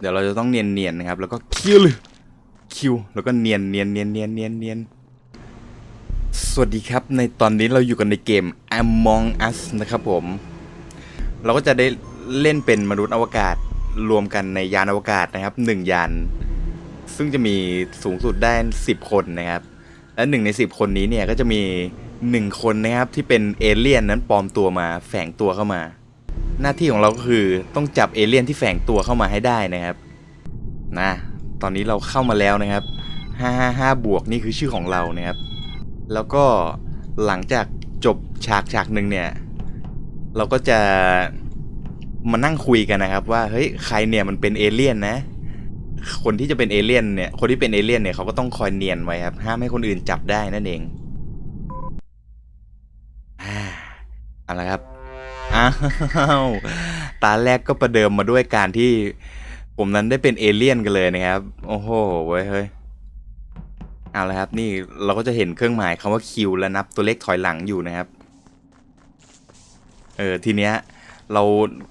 เดี๋ยวเราจะต้องเนียนเนียนนะครับ แล้วก็คิวเลยคิว แล้วก็เนียนเนียนเนียนเนียนเนียนเนียนสวัสดีครับ ในตอนนี้เราอยู่กันในเกม Among Us นะครับผม เราก็จะได้เล่นเป็นมนุษย์อวกาศรวมกันในยานอวกาศนะครับหนึ่งยาน ซึ่งจะมีสูงสุดได้ 10 คนนะครับ และหนึ่งใน10 คนนี้เนี่ยก็จะมี1คนนะครับที่เป็นเอเลี่ยนนั้นปลอมตัวมาแฝงตัวเข้ามา หน้าที่ของเราก็คือต้องจับเอเลี่ยนที่แฝงตัวเข้ามาให้ได้นะครับ นะ ตอนนี้เราเข้ามาแล้วนะครับ 555 บวกนี่คือชื่อของเรานะครับ แล้วก็หลังจากจบฉากฉากหนึ่งเนี่ย เราก็จะมานั่งคุยกันนะครับ ว่าเฮ้ยใครเนี่ยมันเป็นเอเลี่ยนนะ คนที่จะเป็นเอเลี่ยนเนี่ย คนที่เป็นเอเลี่ยนเนี่ยเขาก็ต้องคอยเนียนไว้ครับ ห้ามให้คนอื่นจับได้นั่นเองอ่าเอาละครับ อ้าวตาแรกก็ประเดิมมาด้วยการที่ผมนั้นได้เป็นเอเลี่ยนกันเลยนะครับ โอ้โหเว้ยเฮ้ยเอาละครับนี่เราก็จะเห็นเครื่องหมายคำว่าคิวและนับตัวเลขถอยหลังอยู่นะครับ เออทีเนี้ยเรา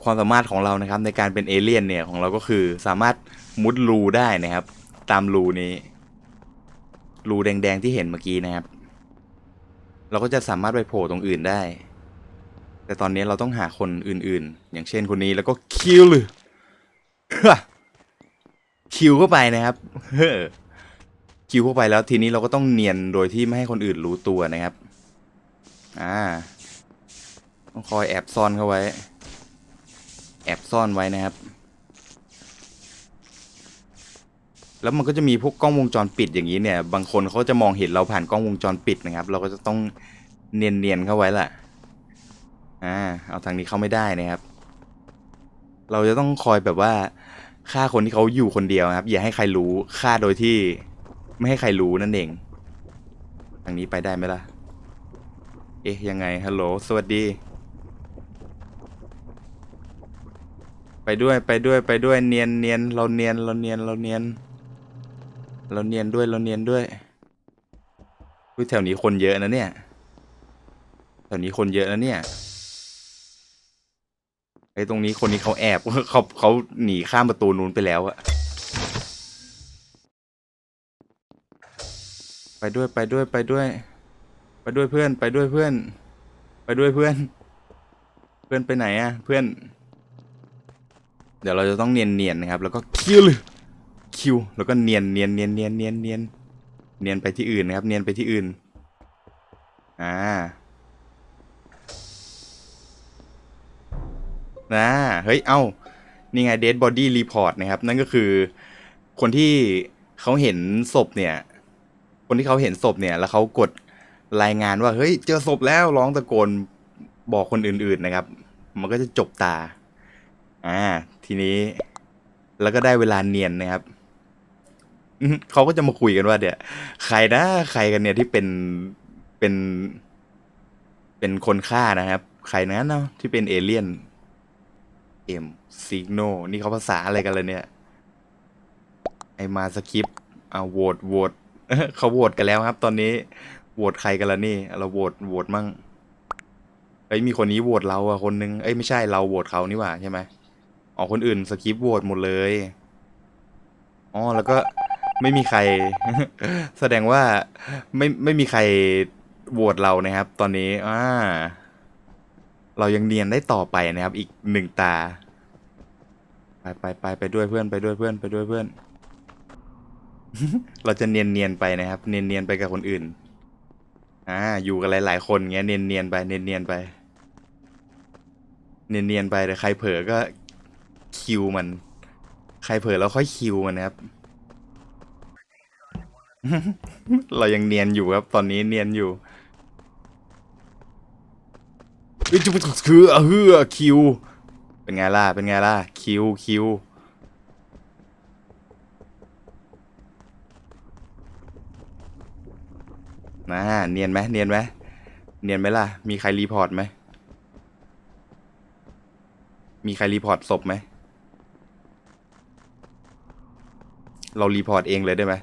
ความสามารถของเรานะครับในการเป็นเอเลี่ยนเนี่ยของเราก็คือสามารถมุดรูได้นะครับ ตามรูนี้ รูแดงๆที่เห็นเมื่อกี้นะครับ เราก็จะสามารถไปโผล่ตรงอื่นได้ แต่ตอนนี้เราต้องหาคนอื่นๆ อย่างเช่นคนนี้แล้วก็คิวเลยคิวเข้าไปนะครับคิวเข้าไปแล้วทีนี้เราก็ต้องเนียนโดยที่ไม่ให้คนอื่นรู้ตัวนะครับ อ่าต้องคอยแอบซ่อนเข้าไว้ แอบซ่อนไว้นะครับ แล้วมันก็จะมีพวกกล้องวงจรปิดอย่างนี้เนี่ย บางคนเขาจะมองเห็นเราผ่านกล้องวงจรปิดนะครับ เราก็จะต้องเนียนๆเข้าไว้แหละ อ่าเอาทางนี้เข้าไม่ได้นะครับ เราจะต้องคอยแบบว่าฆ่าคนที่เขาอยู่คนเดียวนะครับ อย่าให้ใครรู้ฆ่าโดยที่ ไม่ให้ใครรู้นั่นเองทางนี้ไปได้ไหมล่ะ เอ๊ะยังไงฮัลโหลสวัสดี ไปด้วยไปด้วยไปด้วยเนียนเนียนเราเนียนเราเนียนเราเนียน เราเนียนด้วยเราเนียนด้วยอุ๊ยแถวนี้คนเยอะนะเนี่ยแถวนี้คนเยอะนะเนี่ย ไอ้ตรงนี้คนนี้เขาแอบเขาเขาหนีข้ามประตูนู้นไปแล้วอะไปด้วยไปด้วยไปด้วย ไปด้วยเพื่อนไปด้วยเพื่อน ไปด้วยเพื่อน เพื่อนไปไหนอะเพื่อน เดี๋ยวเราจะต้องเนียนเนียนนะครับ แล้วก็คิวเลยคิว แล้วก็เนียนเนียนเนียนเนียนเนียนเนียนเนียนไปที่อื่นนะครับ เนียนไปที่อื่น อ่า นะเฮ้ย เอ้า นี่ไง dead body report นะครับ นั่นก็คือ คนที่เขาเห็นศพเนี่ย คนที่เขาเห็นศพเนี่ย แล้วเขากดรายงานว่า เฮ้ย เจอศพแล้ว ร้องตะโกนบอกคนอื่นๆนะครับ มันก็จะจบตา อ่า ทีนี้ แล้วก็ได้เวลาเนียนนะครับเขาก็จะมาคุยกันว่าเดี๋ยวใครนะ ใครกันเนี่ยที่เป็น เป็น เป็นคนฆ่านะครับ ใครนะเนาะที่เป็นเอเลี่ยน เอ็มซิกโนนี่เขาภาษาอะไรกันเลยเนี่ย ไอมาสคริปเอาโหวตโหวตเขาโหวตกันแล้วครับ ตอนนี้โหวตใครกันละนี่ เราโหวตโหวตมั่งเอ้ยมีคนนี้โหวตเราอะคนนึงเอ้ยไม่ใช่เราโหวตเขานี่หว่าใช่ไหมอ๋อคนอื่นสคริปโหวตหมดเลยอ๋อแล้วก็ไม่มีใคร แสดงว่าไม่ไม่มีใครโหวตเรานะครับ ตอนนี้อ่า เรายังเนียนได้ต่อไปนะครับ อีกหนึ่งตา ไปไปไปไปด้วยเพื่อนไปด้วยเพื่อนไปด้วยเพื่อน เราจะเนียนเนียนไปนะครับ เนียนเนียนไปกับคนอื่น อ่า อยู่กันหลายๆคนเงี้ยเนียนเนียนไปเนียนเนียนไป เนียนเนียนไปแต่ใครเผลอก็คิวมัน ใครเผลอแล้วค่อยคิวมันนะครับ เรายังเนียนอยู่ครับ ตอนนี้เนียนอยู่ เฮ้ย จะเป็นคือเฮือคิว เป็นไงล่ะ เป็นไงล่ะ คิวคิวนะเนียนไหมเนียนไหมเนียนไหมล่ะ มีใครรีพอร์ตไหม มีใครรีพอร์ตศพไหม เรารีพอร์ตเองเลยได้ไหม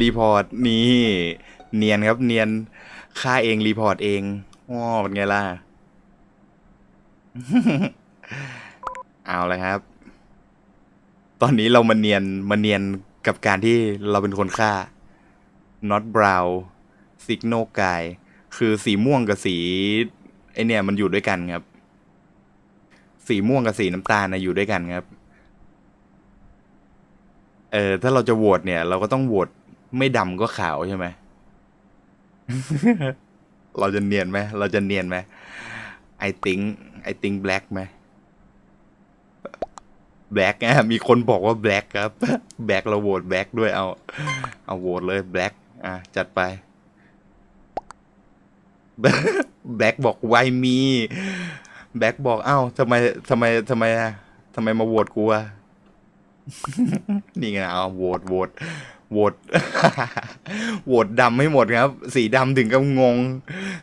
รีพอร์ตนี่ เนียนครับเนียนค่าเองรีพอร์ตเองอ๋อเป็นไงล่ะ เอาเลยครับตตอนนี้เรามาเนียนมาเนียนกับการที่เราเป็นคนฆ่า not brown signal guy คือสีม่วงกับสีไอเนี่ย มันอยู่ด้วยกันครับ สีม่วงกับสีน้ำตาลนะอยู่ด้วยกันครับเออถ้าเราจะโหวตเนี่ย เราก็ต้องโหวตไม่ดำก็ขาวใช่ไหม เราจะเนียนไหมเราจะเนียนไหม I think I think black ไหม black อะมีคนบอกว่า black ครับ black เราโหวต black ด้วยเอา เอาโหวตเลย black อะ จัดไป black บอก why me black บอกเอ้าทำไมทำไมทำไมอะทำไมมาโหวตกูอะนี่ไงเอาโหวตโหวต โหวตโหวตดำไม่หมดครับ สีดำถึงกับงง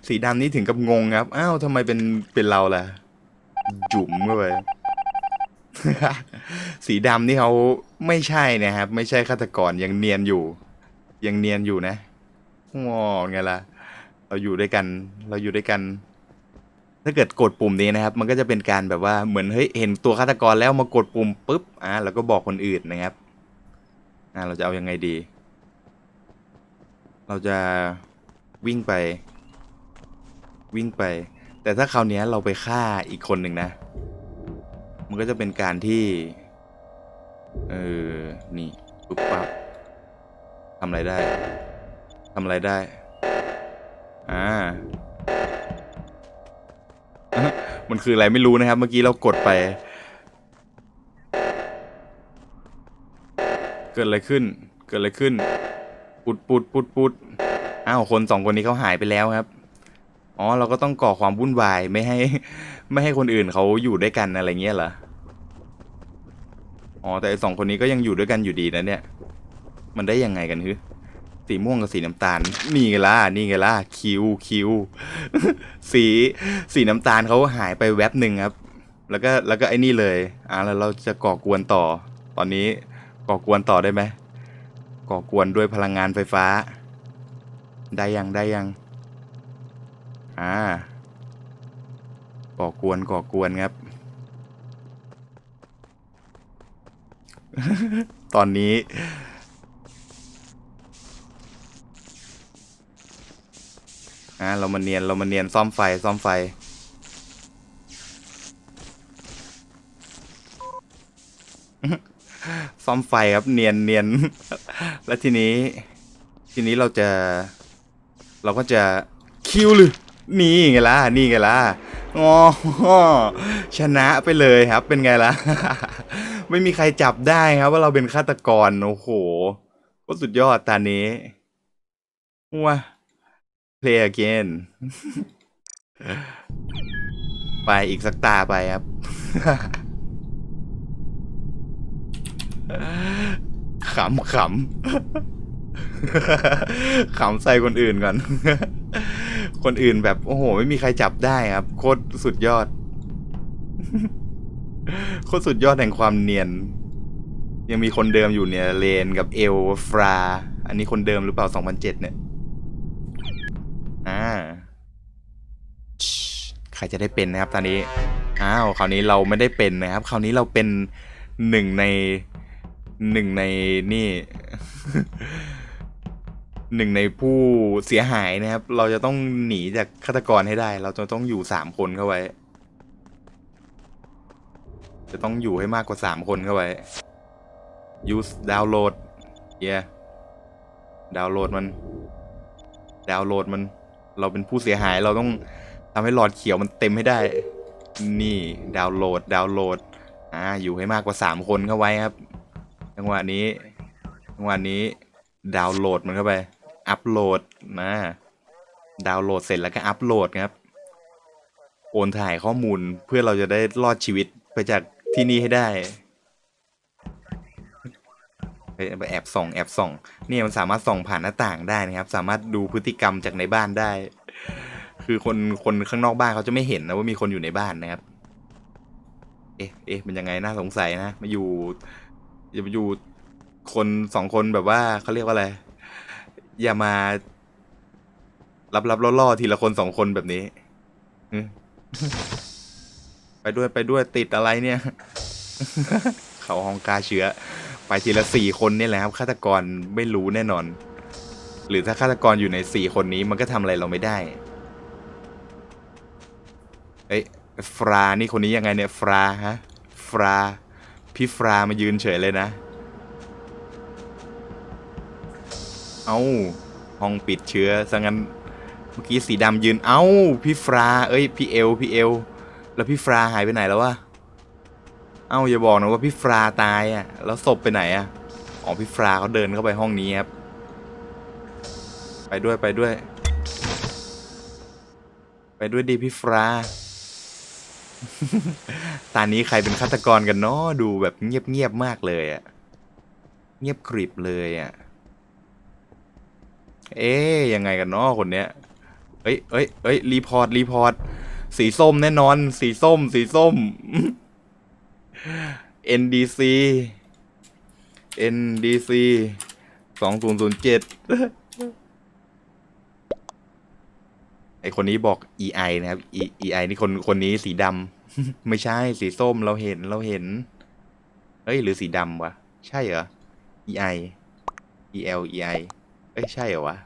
สีดำนี่ถึงกับงงครับ อ้าวทำไมเป็นเป็นเราล่ะ จุ๋มเข้าไปสีดำนี่เขาไม่ใช่นะครับ ไม่ใช่ฆาตกรยังเนียนอยู่ ยังเนียนอยู่นะงอไงล่ะ เราอยู่ด้วยกัน เราอยู่ด้วยกัน ถ้าเกิดกดปุ่มนี้นะครับ มันก็จะเป็นการแบบว่าเหมือนเฮ้ยเห็นตัวฆาตกรแล้วมากดปุ่มปุ๊บอะแล้วก็บอกคนอื่นนะครับ อะเราจะเอายังไงดี เราจะวิ่งไป วิ่งไป แต่ถ้าคราวนี้เราไปฆ่าอีกคนหนึ่งนะ มันก็จะเป็นการที่เออนี่ปุ๊บปั๊บทำอะไรได้ทำอะไรได้อ่ามันคืออะไรไม่รู้นะครับ เมื่อกี้เรากดไป เกิดอะไรขึ้น เกิดอะไรขึ้น ปุดปุดปุดปุดอ้าวคนสองคนนี้เขาหายไปแล้วครับ อ๋อเราก็ต้องก่อความวุ่นวายไม่ให้ ไม่ให้คนอื่นเขาอยู่ด้วยกันอะไรเงี้ยเหรอ อ๋อแต่ไอสองคนนี้ก็ยังอยู่ด้วยกันอยู่ดีนะเนี่ย มันได้ยังไงกันฮึสีม่วงกับสีน้ำตาล นี่ไงล่ะ นี่ไงล่ะ คิวคิว สี สีน้ำตาลเขาหายไปแวบหนึ่งครับ แล้วก็ แล้วก็ไอ้นี่เลย อ่าแล้วเราจะก่อกวนต่อ ตอนนี้ ก่อกวนต่อได้ไหมก่อกวนด้วยพลังงานไฟฟ้า ได้ยังได้ยัง อ่า ก่อกวนก่อกวนครับ ตอนนี้ อ่าเรามาเนียนเรามาเนียนซ่อมไฟซ่อมไฟ ซ่อมไฟครับเนียนเนียนแล้วทีนี้ ทีนี้เราจะ เราก็จะคิวเลยนี่ไงล่ะนี่ไงล่ะอ๋อชนะไปเลยครับ เป็นไงล่ะ ไม่มีใครจับได้ครับ ว่าเราเป็นฆาตกรโอ้โหก็สุดยอดตานี้ว้า play again ไปอีกสักตาไปครับ ขำขำขำใส่คนอื่นก่อน คนอื่นแบบ โอ้โห ไม่มีใครจับได้ครับ โคตรสุดยอด โคตรสุดยอดแห่งความเนียน ยังมีคนเดิมอยู่เนี่ย เลนกับเอลฟรา อันนี้คนเดิมหรือเปล่า2007เนี่ย อ่า ใครจะได้เป็นนะครับ ตอนนี้ อ้าว คราวนี้เราไม่ได้เป็นนะครับ คราวนี้เราเป็นหนึ่งใน หนึ่งในนี่ หนึ่งในผู้เสียหายนะครับ เราจะต้องหนีจากฆาตกรให้ได้ เราจะต้องอยู่สามคนเข้าไว้ จะต้องอยู่ให้มากกว่าสามคนเข้าไว้ use download yeah ดาวน์โหลดมัน ดาวน์โหลดมัน เราเป็นผู้เสียหายเราต้องทำให้หลอดเขียวมันเต็มให้ได้ นี่ ดาวน์โหลด ดาวน์โหลด อ่า อยู่ให้มากกว่าสามคนเข้าไว้ครับ จังหวะนี้จังหวะนี้ดาวน์โหลดมันเข้าไป อัปโหลดนะดาวน์โหลดเสร็จแล้วก็อัปโหลดครับ โอนถ่ายข้อมูลเพื่อเราจะได้รอดชีวิตไปจากที่นี่ให้ได้ไปแอบส่องแอบส่องเนี่ยมันสามารถส่องผ่านหน้าต่างได้นะครับ สามารถดูพฤติกรรมจากในบ้านได้ คือคนคนข้างนอกบ้านเขาจะไม่เห็นนะว่ามีคนอยู่ในบ้านนะครับ เอ๊ะเอ๊ะเป็นยังไงน่าสงสัยนะ มาอยู่ อย่ามาอยู่คนสองคนแบบว่าเขาเรียกว่าอะไร อย่ามา รับรับล่อๆทีละคนสองคนแบบนี้ไปด้วยไปด้วยติดอะไรเนี่ย เขาห้องกาเชื้อ ไปทีละสี่คนนี่แหละครับฆาตกรไม่รู้แน่นอน หรือถ้าฆาตกรอยู่ในสี่คนนี้มันก็ทำอะไรเราไม่ได้เอ้ยฟรานี่คนนี้ยังไงเนี่ยฟราฮะฟรา พี่ฟรามายืนเฉยเลยนะ เอาห้องปิดเชื้อซะงั้น เมื่อกี้สีดำยืน เอ้า พี่ฟรา เอ้ย พี่เอล พี่เอล แล้วพี่ฟราหายไปไหนแล้ววะ เอ้าอย่าบอกนะว่าพี่ฟราตายอะ แล้วศพไปไหนอะ อ๋อ พี่ฟราเขาเดินเข้าไปห้องนี้ครับ ไปด้วยไปด้วย ไปด้วยดีพี่ฟรา ตอนนี้ใครเป็นฆาตกรกันเนาะดูแบบเงียบเงียบมากเลยอะเงียบกริบเลยอะเอ๊ยยังไงกันเนาะคนเนี้ยเอ้ยเอ้ยเอ้ยรีพอร์ตรีพอร์ตสีส้มแน่นอน สีส้ม สีส้ม NDC NDC สองศูนย์ศูนย์เจ็ด ไอคนนี้บอก EI นะครับ E- EI นี่คนคนนี้สีดำ ไม่ใช่สีส้มเราเห็นเราเห็น เอ้ย หรือสีดำวะ ใช่เหรอ EI EL EI เอ้ย ใช่เหรอวะ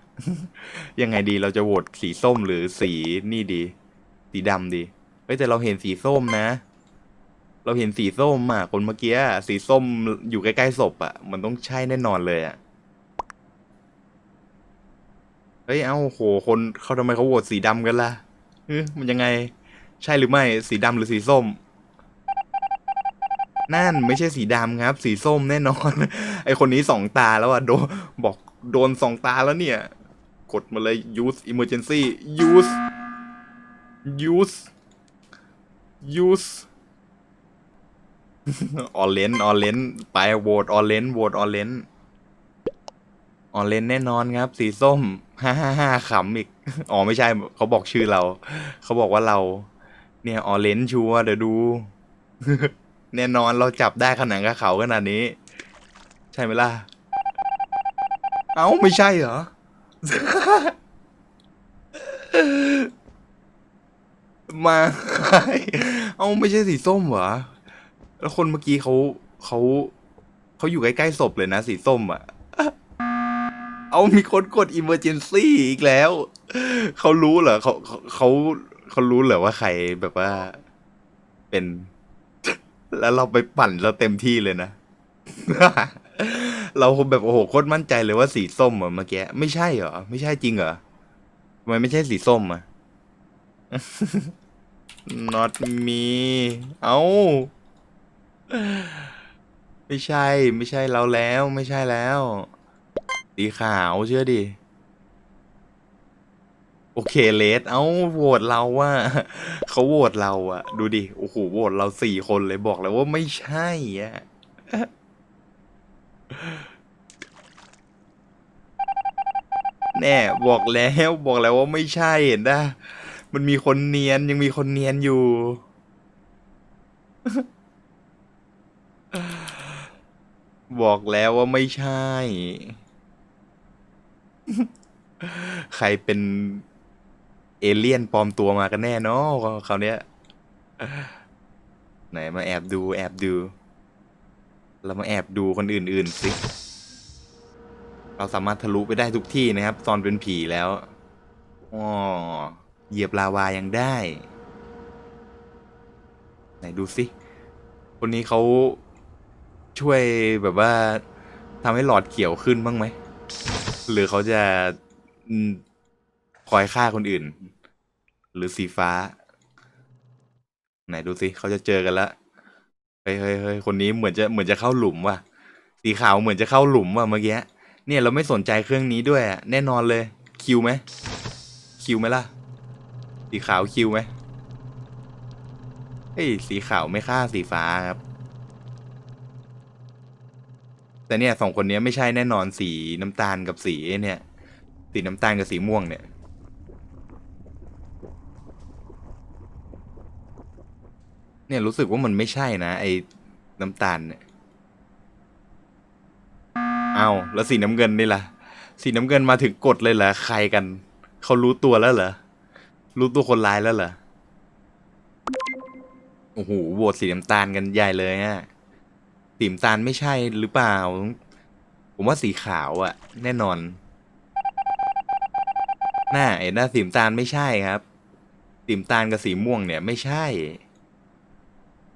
ยังไงดีเราจะโหวตสีส้มหรือสีนี่ดี สีดำดี เฮ้ย แต่เราเห็นสีส้มนะ เราเห็นสีส้มอะคนเมื่อกี้สีส้มอยู่ใกล้ๆศพอะ มันต้องใช่แน่นอนเลยอะ เฮ้ย เอ้าโห คนเขาทำไมเขาโหวตสีดำกันล่ะเฮ้ยมันยังไง ใช่หรือไม่ สีดำหรือสีส้ม นั่นไม่ใช่สีดำครับ สีส้มแน่นอน ไอคนนี้สองตาแล้วอะโดนบอกโดนสองตาแล้วเนี่ย กดมาเลย use emergency use use use ออเลนออเลนไปโหวตออเลนโหวตออเลนออเลนแน่นอนครับ สีส้ม ฮ่าฮ่าฮ่าขำอีก อ๋อไม่ใช่เขาบอกชื่อเรา เขาบอกว่าเรา เนี่ยออเลนชัวเดี๋ยวดู แน่นอนเราจับได้ขนาดกับเขาขนาดนี้ ใช่ไหมล่ะ เอ้าไม่ใช่เหรอ มาเอ้าไม่ใช่สีส้มเหรอ แล้วคนเมื่อกี้เขาเขาเขาอยู่ใกล้ๆศพเลยนะสีส้มอะ เอามีคนกด emergency อีกแล้ว เขารู้เหรอเขาเขาเขาเขารู้เหรอว่าใครแบบว่า เป็น แล้วเราไปปั่นเราเต็มที่เลยนะ เราแบบโอ้โหโคตรมั่นใจเลยว่าสีส้มอะเมื่อกี้ไม่ใช่เหรอ ไม่ใช่จริงเหรอทำไมไม่ใช่สีส้มอะ not me เอ้าไม่ใช่ ไม่ใช่เราแล้ว ไม่ใช่แล้ว สีขาวเชื่อดิ โอเคเลสเอ้าโหวตเราว่าเขาโหวตเราอะดูดิ โอ้โหโหวตเราสี่คนเลยบอกแล้วว่าไม่ใช่อะแน่บอกแล้วบอกแล้วว่าไม่ใช่เห็นนะมันมีคนเนียนยังมีคนเนียนอยู่ บอกแล้วว่าไม่ใช่ ใครเป็นเอเลี่ยนปลอมตัวมากันแน่เนาะคราวเนี้ย ไหนมาแอบดู แอบดู เรามาแอบดูคนอื่นๆสิเราสามารถทะลุไปได้ทุกที่นะครับ ตอนเป็นผีแล้วอ๋อเหยียบลาวายังได้ ไหนดูสิ คนนี้เขาช่วยแบบว่าทำให้หลอดเขียวขึ้นบ้างไหม หรือเขาจะคอยฆ่าคนอื่น หรือสีฟ้า ไหนดูสิเขาจะเจอกันแล้วเฮ้ยเฮ้ยเฮ้ยคนนี้เหมือนจะเหมือนจะเข้าหลุมว่ะ สีขาวเหมือนจะเข้าหลุมว่ะเมื่อกี้เนี่ยเราไม่สนใจเครื่องนี้ด้วยแน่นอนเลย คิวไหมคิวไหมล่ะ สีขาวคิวไหมเฮ้ยสีขาวไม่ฆ่าสีฟ้าครับ แต่เนี่ยสองคนนี้ไม่ใช่แน่นอนสีน้ำตาลกับสีเนี่ย สีน้ำตาลกับสีม่วงเนี่ย เนี่ยรู้สึกว่ามันไม่ใช่นะ ไอ้น้ำตาลเนี่ยเอาแล้วสีน้ำเงินนี่ล่ะ สีน้ำเงินมาถึงกดเลยเหรอใครกัน เขารู้ตัวแล้วเหรอรู้ตัวคนร้ายแล้วเหรอโอ้โหโหวตสีน้ำตาลกันใหญ่เลยฮะ สีน้ำตาลไม่ใช่หรือเปล่า ผมว่าสีขาวอะแน่นอน หน้าเห็นหน้าสีน้ำตาลไม่ใช่ครับ สีน้ำตาลกับสีม่วงเนี่ยไม่ใช่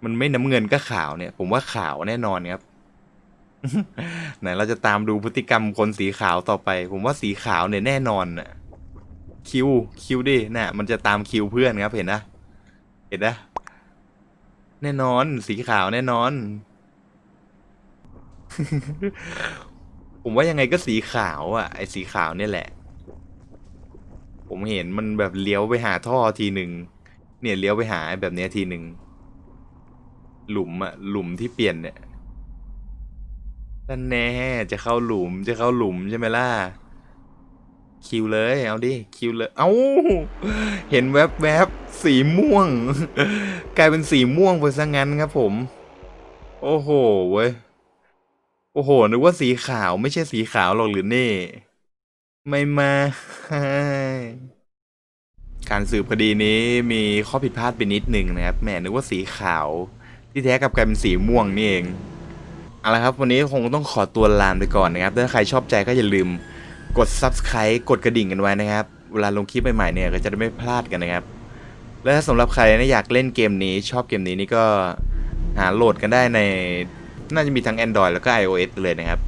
มันไม่น้ำเงินก็ขาวเนี่ย ผมว่าขาวแน่นอนครับ ไหนเราจะตามดูพฤติกรรมคนสีขาวต่อไป ผมว่าสีขาวเนี่ยแน่นอนน่ะคิวคิวดิน่ะ มันจะตามคิวเพื่อนครับเห็นนะ เห็นนะ แน่นอน สีขาวแน่นอน ผมว่ายังไงก็สีขาวอะ ไอ้สีขาวเนี่ยแหละ ผมเห็นมันแบบเลี้ยวไปหาท่อทีหนึ่งเนี่ยเลี้ยวไปหาแบบเนี้ยทีหนึ่งหลุมอะ หลุมที่เปลี่ยนเนี่ยนั่นแน่จะเข้าหลุมจะเข้าหลุมใช่ไหมล่ะคิวเลยเอาดิคิวเลยเอาเห็นแวบแวบๆสีม่วง กลายเป็นสีม่วงไปซะงั้นครับผม โอ้โหเว้ย อ้โห นึกว่าสีขาวไม่ใช่สีขาวหรอกหรือเน่ ไม่มาการสืบคดีนี้มีข้อผิดพลาดไปนิดหนึ่งนะครับ แหมนึกว่าสีขาว ที่แท้กลับกลายเป็นสีม่วงนี่เอง เอาละครับ วันนี้คงต้องขอตัวลาไปก่อนนะครับ ถ้าใครชอบใจก็อย่าลืมกด subscribe กดกระดิ่งกันไว้นะครับ เวลาลงคลิปใหม่ๆเนี่ยก็จะได้ไม่พลาดกันนะครับ และถ้าสำหรับใครนะอยากเล่นเกมนี้ชอบเกมนี้นี่ก็หาโหลดกันได้ใน น่าจะมีทั้ง Android แล้วก็ iOS เลยนะครับ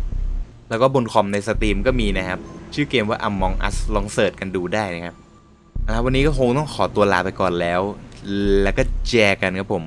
แล้วก็บนคอมในสตรีมก็มีนะครับ ชื่อเกมว่า Among Us ลองเสิร์ชกันดูได้นะครับวันนี้ก็คงต้องขอตัวลาไปก่อนแล้ว แล้วก็แจกันครับผม